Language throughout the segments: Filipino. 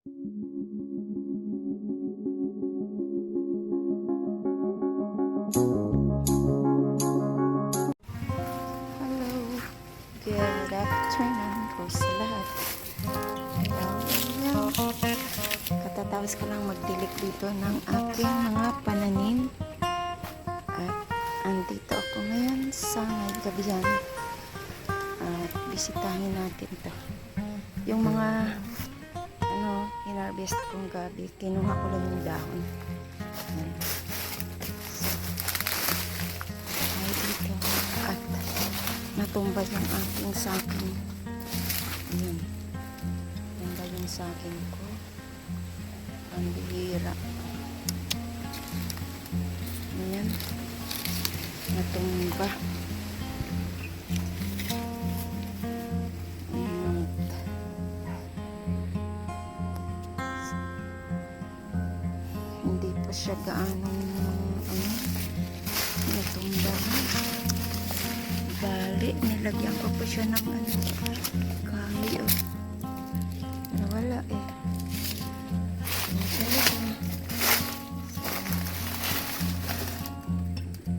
Hello. Good afternoon po sa lahat. Katatapos ko lang magdilig dito ng aking mga pananim. At andito ako ngayon sa may gabihan. At bisitahin natin to. Yung mga hinarvest kong gabi, kinuha ko lang yung dahon. Ay, dito. At natumba yung aking sakin. Ayan. Natumba yung sakin ko. Ang bihira. Ayan. Natumba. Ayan. Pa siya gaano ano, natumba. Bali, nilagyan ko pa siya ng ano, kahoy oh. Nawala eh. Talaga.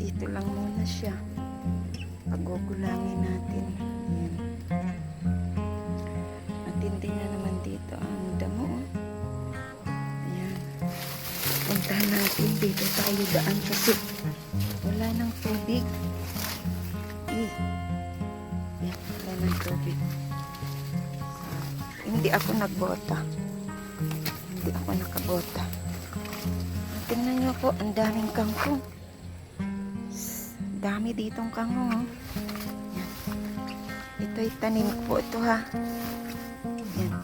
Dito lang muna siya. Pagugulangin natin. Ayan. Dito tayo daan kasi wala ng tubig. Eh. Yan, wala ng tubig. Hindi ako nagbota. Hindi ako nakabota. Tingnan niyo po, ang daming kangkong. Dami ditong kangkong. Oh. Yan. Ito'y tanim ko ito ha. Yan.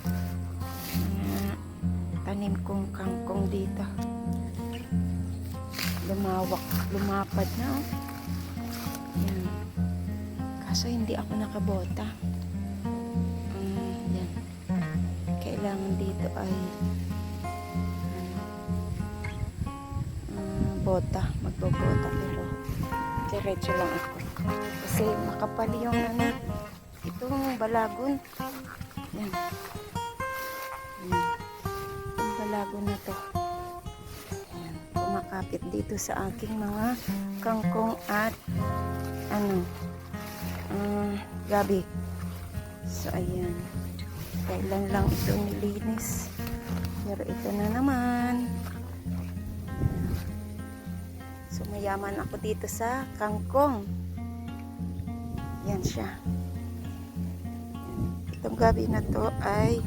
Tanim kong kangkong dito. Lumawak, lumapad na oh. Yan. Kaso hindi ako nakabota. Mm, yan. Kailangan dito ay mm, bota. Magbobota pero diretso lang ako. Kasi makapal yung ano, itong balagon. Kumakapit dito sa aking mga kangkong at ano, ah, gabi. So, ayan. Kailan lang ito nilinis. Pero ito na naman. So, mayaman ako dito sa kangkong. Yan siya. Itong gabi na to ay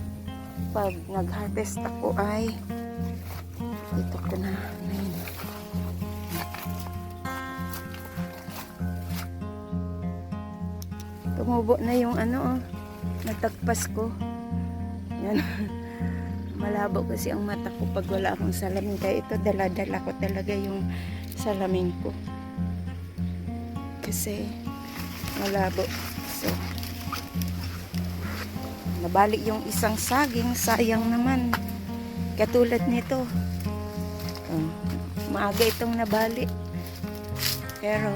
pag nag-harvest ako ay dito ko na. Tumubo na yung ano, oh, natagpas ko. Yan. Malabo kasi ang mata ko pag wala akong salamin. Kaya ito, dala-dala ko talaga yung salamin ko. Kasi, malabo. So, nabalik yung isang saging. Sayang naman. Katulad nito. Oh, maaga itong nabalik. Pero,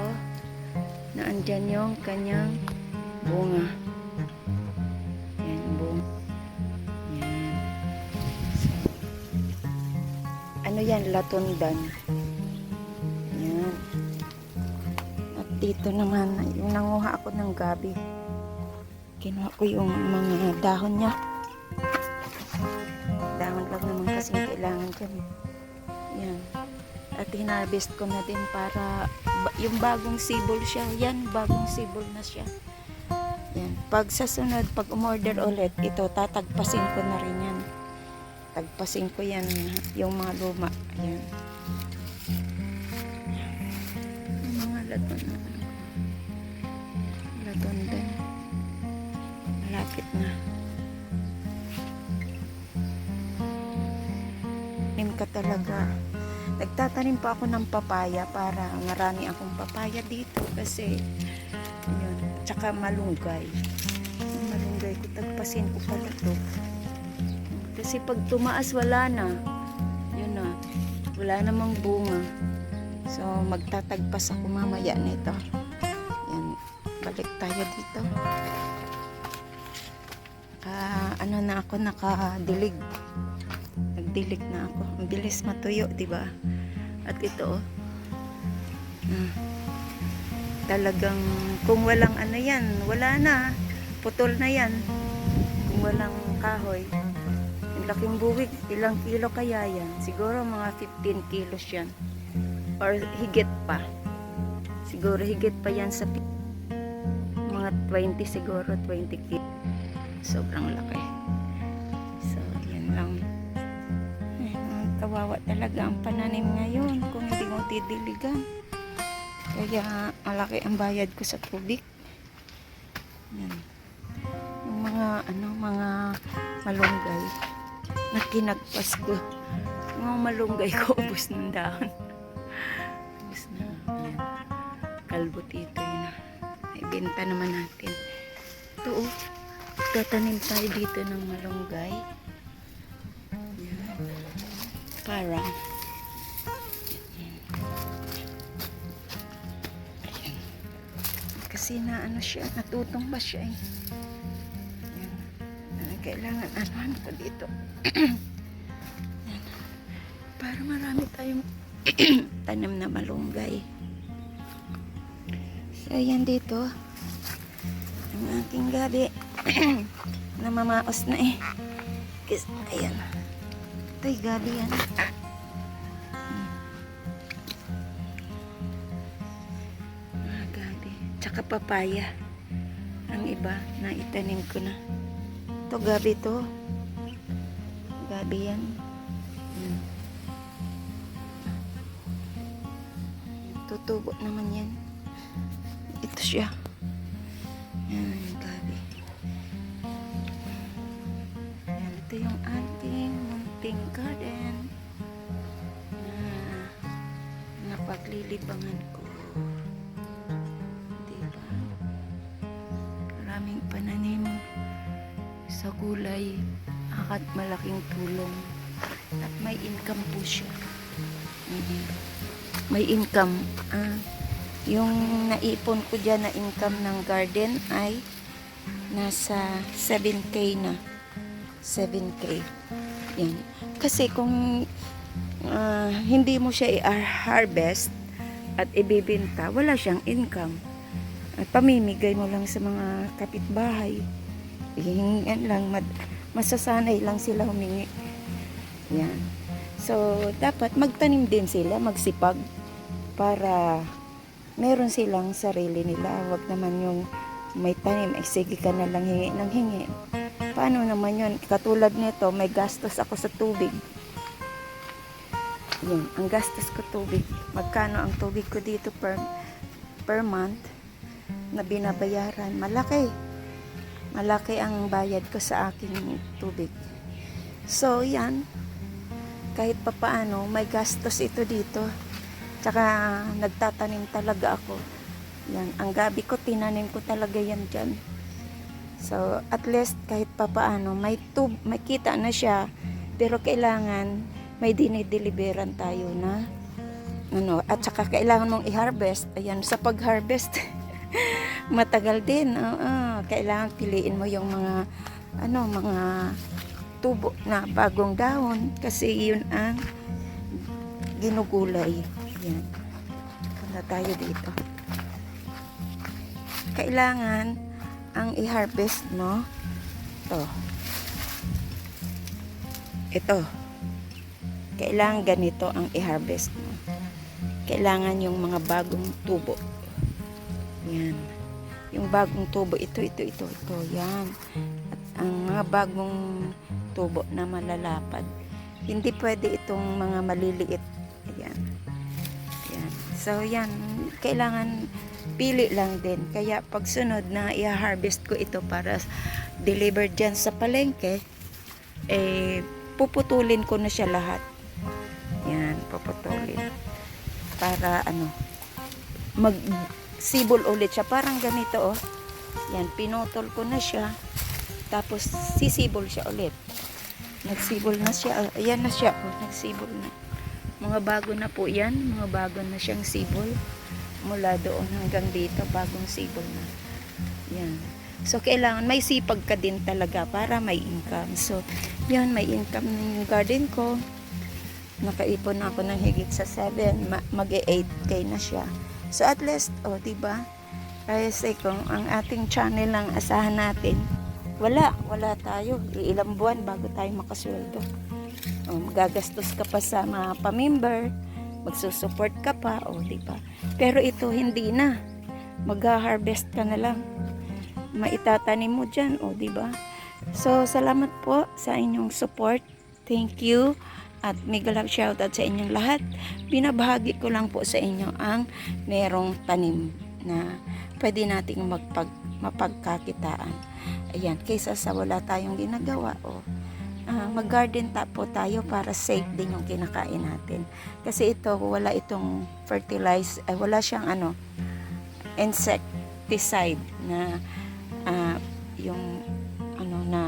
naandyan yung kanyang bunga. Yan, bunga. Yan. Ano yan? Latundan. Yan. At dito naman, yung nanguha ako ng gabi. Kinuha ko yung mga dahon niya. Dahon lang naman kasi kailangan dyan. Yan. At hinarvest ko na din para yung bagong sibol siya. Yan, bagong sibol na siya. Yan. Pag sa sunod, pag umorder ulit, ito, tatagpasin ko na rin yan. Tagpasin ko yan, yung mga luma. Yan. Yung mga laton na. Laton din. Malapit na. Tanim ka talaga. Nagtatanim pa ako ng papaya para marami akong papaya dito kasi yun. Tsaka malunggay. Yung malunggay ko, tagpasin ko pala to. Kasi pag tumaas, wala na. Yun na. Wala namang bunga. So, magtatagpas ako mamaya nito. Yan. Balik tayo dito. Ah, ano na ako nakadilig. nagdilig na ako. Ang bilis matuyo, di ba? At ito, oh. Ah. Talagang kung walang ano yan, wala na. Putol na yan. Kung walang kahoy. Ang laking buwig, ilang kilo kaya yan? Siguro mga 15 kilos yan. Or higit pa. Siguro higit pa yan sa mga 20 siguro, 20 kilo. Sobrang laki. So, yan lang. Ay, kawawa talaga ang pananim ngayon kung hindi mo didiligan. Kaya malaki ang bayad ko sa tubig. Yan. Yung mga ano, mga malunggay na kinagpas ko. Mga malunggay ko, ubos ng dahon. ubos na. Yan. Kalbo tito yun. ah. Ibenta naman natin. Ito oh. Tatanim tayo dito ng malunggay. Yan. Para. Kasi na ano siya, natutong ba siya eh. Yan. Ah, Kailangan anuhan ko dito. Yan. Para marami tayong tanim na malunggay. So, yan dito. Ang aking gabi. Namamaos na eh. Kasi, ayan. Ito'y gabi yan. Mga Tsaka papaya. Ang iba, na itanim ko na. Ito gabi to. Gabi yan. Yan. Tutubo naman yan. Ito siya. Yan, gabi. Yan, ito yung ating munting garden na napaglilibangan ko. At malaking tulong. At may income po siya. Mhm. May income. Ah, yung naipon ko dyan na income ng garden ay nasa 7K na. 7K. Yan. Kasi kung ah, hindi mo siya i-harvest at ibibenta, wala siyang income. At pamimigay mo lang sa mga kapitbahay. Hihingan lang, mad- masasanay lang sila humingi. Yan. So, dapat magtanim din sila, magsipag para meron silang sarili nila. Huwag naman yung may tanim, eh, sige ka na lang hingi ng hingi. Paano naman yun? Katulad nito, may gastos ako sa tubig. Yun, ang gastos ko tubig. Magkano ang tubig ko dito per, per month na binabayaran? Malaki. Malaki ang bayad ko sa aking tubig. So, yan. Kahit papaano, may gastos ito dito. Tsaka, nagtatanim talaga ako. Yan, ang gabi ko, tinanim ko talaga yan dyan. So, at least, kahit papaano, may tub, may kita na siya. Pero kailangan, may dinideliveran tayo na ano, at saka kailangan mong i-harvest. Ayan, sa pag-harvest, matagal din. Oo, kailangan piliin mo yung mga ano, mga tubo na bagong dahon kasi yun ang ginugulay. Yan. Punta tayo dito. Kailangan ang i-harvest mo to. Ito. Kailangan ganito ang i-harvest mo. Kailangan yung mga bagong tubo. Yan. Yung bagong tubo, ito, ito, ito, ito. Yan. At ang mga bagong tubo na malalapad. Hindi pwede itong mga maliliit. Ayan. Ayan. So, yan. Kailangan pili lang din. Kaya pagsunod na i-harvest ko ito para deliver dyan sa palengke, eh, puputulin ko na siya lahat. Yan, puputulin. Para ano, mag sibol ulit siya. Parang ganito, oh. Yan, pinutol ko na siya. Tapos, sisibol siya ulit. Nagsibol na siya. Oh, Ayan na siya. Oh, nagsibol na. Mga bago na po yan. Mga bago na siyang sibol. Mula doon hanggang dito, bagong sibol na. Yan. So, kailangan may sipag ka din talaga para may income. So, yun, may income na yung garden ko. Nakaipon na ako ng higit sa 7, ma- mag-8k na siya. So, at least, oh, di ba? Kasi kung ang ating channel lang asahan natin, wala, wala tayo. Ilang buwan bago tayo makasweldo. Oh, magagastos ka pa sa mga pamember, magsusupport ka pa, o di ba? Pero ito hindi na. Mag-harvest ka na lang. Maitatanim mo dyan, o di ba? So, salamat po sa inyong support. Thank you. At mega love shoutout sa inyong lahat. Binabahagi ko lang po sa inyo ang merong tanim na pwede nating magpag, mapagkakitaan. Ayan, kaysa sa wala tayong ginagawa o ah, mag-garden top po tayo para safe din yung kinakain natin. Kasi ito, wala itong fertilize, eh, wala siyang ano, insecticide na ah, yung ano na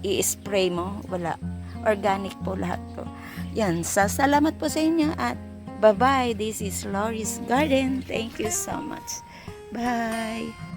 i-spray mo, wala. Organic po lahat to. Yan, sa salamat po sa inyo at bye-bye. This is Lori's Garden. Thank you so much. Bye.